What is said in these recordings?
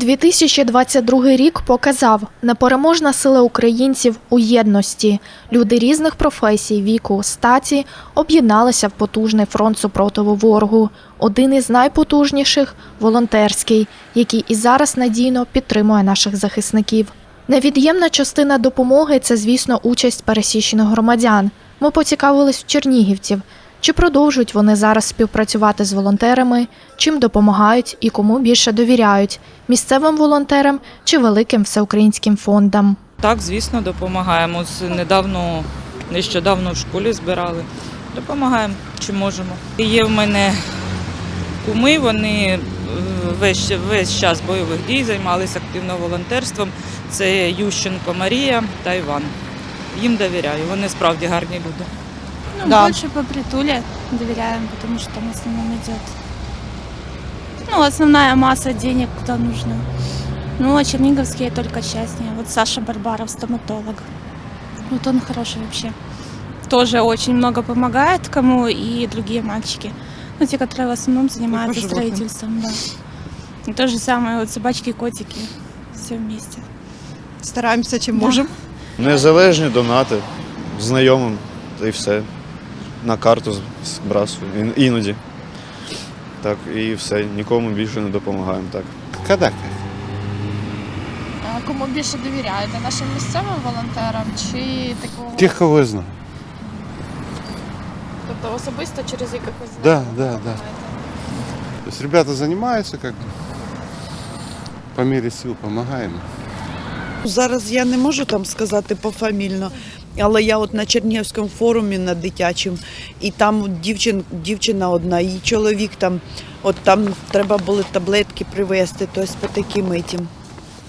2022 рік показав непереможна сила українців у єдності. Люди різних професій, віку, статі об'єдналися в потужний фронт супротиву ворогу. Один із найпотужніших волонтерський, який і зараз надійно підтримує наших захисників. Невід'ємна частина допомоги це, звісно, участь пересічних громадян. Ми поцікавились в чернігівців, чи продовжують вони зараз співпрацювати з волонтерами, чим допомагають і кому більше довіряють місцевим волонтерам чи великим всеукраїнським фондам. Так, звісно, допомагаємо. З недавно, нещодавно в школі збирали. Допомагаємо, чи можемо. Є в мене куми, вони е, весь, весь час бойових дій займалися активно волонтерством. Це Ющенко Марія та Іван. Їм довіряю, вони справді гарні люди. Ну, Да. больше по притуле доверяем, потому что там в основном идет. Ну, основная масса денег куда нужно. Ну, а черниговские только частнее. Вот Саша Барбаров, стоматолог. Вот он хороший вообще. Тоже очень много помогает кому и другие мальчики. Ну, те, которые в основном занимаются животным. строительством, да. И то же самое, вот собачки, котики. Все вместе. Стараємося, чим Да. можемо. Незалежні донати знайомим та й все. На карту збрасую. Іноді. Так, і все. Нікому більше не допомагаємо. Так. Когда? А Кому більше довіряєте? Нашим місцевим волонтерам чи такого? Тех, кого я знаю. Тобто особисто через якихось Да, да, да. То есть ребята занимаются как бы. По мере сил помогаем. Зараз я не можу там сказати пофамільно, але я от на Чернігівському форумі на дитячому, і там дівчин, дівчина одна, її чоловік там, от там треба були таблетки привезти, тобто по таким этим.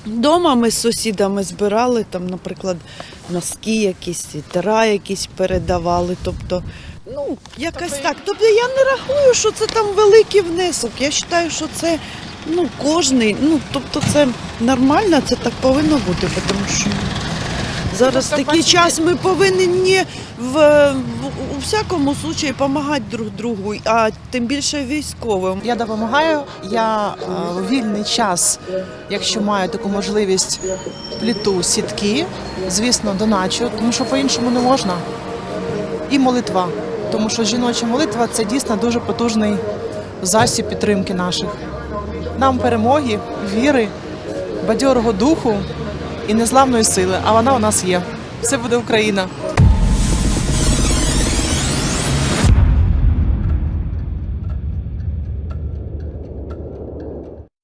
Дома ми з сусідами збирали, там, наприклад, носки якісь, світера якісь передавали. Тобто, ну, якось так. Тобто я не рахую, що це там великий внесок. Я вважаю, що це ну, кожний, ну, тобто це нормально, це так повинно бути, тому що зараз Тобто, такий бачите- час ми повинні в, в у всякому случаї допомагати друг другу, а тим більше військовим. Я допомагаю. Я е, у вільний час, якщо маю таку можливість, пліту сітки, звісно, доначу, тому що по-іншому не можна. І молитва. Тому що жіноча молитва це дійсно дуже потужний засіб підтримки наших. Нам перемоги, віри, бадьорого духу і незламної сили. А вона у нас є. Все буде Україна.